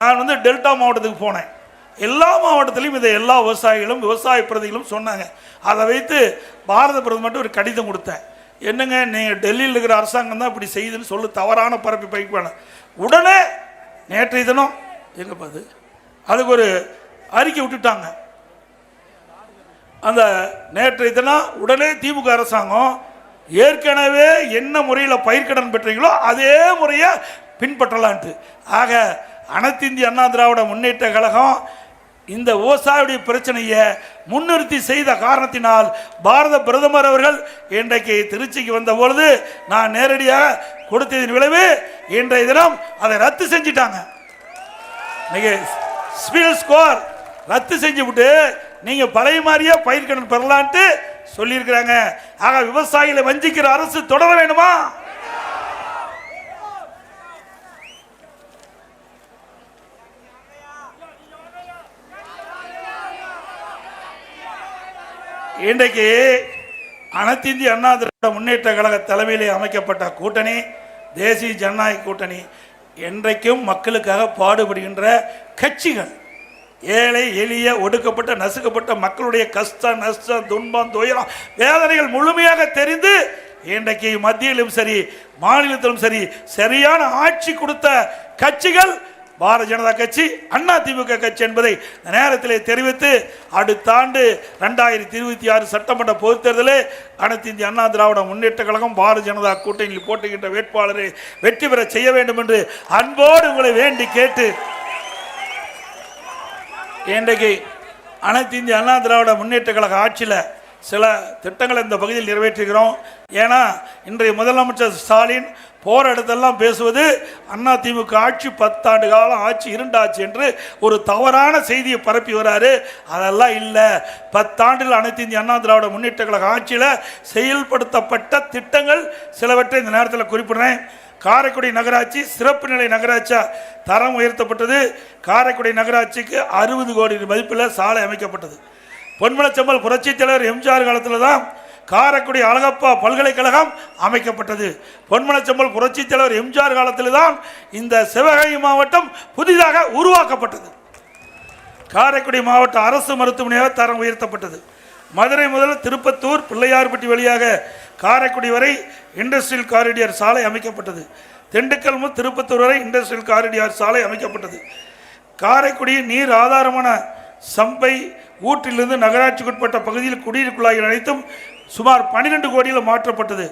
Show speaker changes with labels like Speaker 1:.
Speaker 1: நான் வந்து டெல்டா மாவட்டத்துக்கு போனேன். எல்லா மாவட்டத்திலையும் இதை எல்லா விவசாயிகளும் விவசாய பிரதிகளும் சொன்னாங்க. அதை வைத்து பாரத பிரதமர்கிட்ட ஒரு கடிதம் கொடுத்தேன். என்னங்க நீங்கள் டெல்லியில் இருக்கிற அரசாங்கம் தான் இப்படி செய்யுதுன்னு சொல்லு தவறான பரப்பி பைப்பான உடனே நேற்றைய தினம் எங்கே பார்த்து அதுக்கு ஒரு அறிக்கை விட்டுட்டாங்க. அந்த நேற்றைய தினம் உடனே திமுக அரசாங்கம் ஏற்கனவே என்ன முறையில் பயிர்க்கடன் பெற்றீங்களோ அதே முறையை பின்பற்றலான்ட்டு. ஆக அனைத்து இந்திய அண்ணா திராவிட முன்னேற்ற கழகம் இந்த விவசாயியுடைய பிரச்சனையை முன்னிறுத்தி செய்த காரணத்தினால் பாரத பிரதமர் அவர்கள் இன்றைக்கு திருச்சிக்கு வந்த பொழுது நான் நேரடியாக கொடுத்ததின் விளைவு இன்றைய தினம் அதை ரத்து செஞ்சிட்டாங்க. இன்னைக்கு ஸ்பீல் ஸ்கோர் ரத்து செஞ்சு விட்டு நீங்க பழைய மாதிரியே பயிர்க்கடன் பெறலான்ட்டு சொல்லியிருக்கிறாங்க. ஆக விவசாயிகளை வஞ்சிக்கிற அரசு தொடர வேண்டுமா? இன்றைக்கு அனைத்திந்திய அண்ணா திராவிட முன்னேற்ற கழக தலைமையிலே அமைக்கப்பட்ட கூட்டணி தேசிய ஜனநாயக கூட்டணி. என்றைக்கும் மக்களுக்காக பாடுபடுகின்ற கட்சிகள் ஏழை எளிய ஒடுக்கப்பட்ட நசுக்கப்பட்ட மக்களுடைய கஷ்டம் நஷ்டம் துன்பம் துயரம் வேதனைகள் முழுமையாக தெரிந்து இன்றைக்கு மத்தியிலும் சரி மாநிலத்திலும் சரி சரியான ஆட்சி கொடுத்த கட்சிகள் பாரதிய ஜனதா கட்சி அண்ணா திமுக கட்சி என்பதை நேரத்திலே தெரிவித்து அடுத்த ஆண்டு ரெண்டாயிரத்தி இருபத்தி ஆறு சட்டமன்ற பொதுத் தேர்தலில் அனைத்து இந்திய அண்ணா திராவிட முன்னேற்ற கழகம் பாரதிய ஜனதா கூட்டணியில் போட்டுகின்ற வேட்பாளரை வெற்றி பெற செய்ய வேண்டும் என்று அன்போடு உங்களை வேண்டி கேட்டு இன்றைக்கு அனைத்து இந்திய அண்ணா திராவிட முன்னேற்ற கழக ஆட்சியில் சில திட்டங்களை இந்த பகுதியில் நிறைவேற்றுகிறோம். ஏன்னா இன்றைய முதலமைச்சர் ஸ்டாலின் போர் இடத்தெல்லாம் பேசுவது அண்ணா திமுக ஆட்சி பத்தாண்டு காலம் ஆட்சி இருண்டாச்சு என்று ஒரு தவறான செய்தியை பரப்பி வராரு. அதெல்லாம் இல்லை. பத்தாண்டில் அனைத்து இந்திய அண்ணா திராவிட முன்னேற்ற கழக ஆட்சியில் செயல்படுத்தப்பட்ட திட்டங்கள் சிலவற்றை இந்த நேரத்தில் குறிப்பிடுறேன். காரைக்குடி நகராட்சி சிறப்பு நிலை நகராட்சியா தரம் உயர்த்தப்பட்டது. காரைக்குடி நகராட்சிக்கு அறுபது கோடி மதிப்பில் சாலை அமைக்கப்பட்டது. பொன்மலச்சம்பல் புரட்சித் தலைவர் எம்ஜிஆர் காலத்தில் தான் காரைக்குடி அழகப்பா பல்கலைக்கழகம் அமைக்கப்பட்டது. பொன்மலச்சம்பல் புரட்சித் தலைவர் எம்ஜிஆர் காலத்தில் தான் இந்த சிவகங்கை மாவட்டம் புதிதாக உருவாக்கப்பட்டது. காரைக்குடி மாவட்ட அரசு மருத்துவமனையாக தரம் உயர்த்தப்பட்டது. மதுரை முதல் திருப்பத்தூர் பிள்ளையார்பட்டி வழியாக காரைக்குடி வரை இண்டஸ்ட்ரியல் காரிடியர் சாலை அமைக்கப்பட்டது. திண்டுக்கல் முதல் திருப்பத்தூர் வரை இண்டஸ்ட்ரியல் காரிடியர் சாலை அமைக்கப்பட்டது. காரைக்குடி நீர் ஆதாரமான சம்பை ஊற்றிலிருந்து நகராட்சிக்குட்பட்ட பகுதியில் குடிநீர் அனைத்தும் சுமார் பன்னிரெண்டு கோடியில் மாற்றப்பட்டது.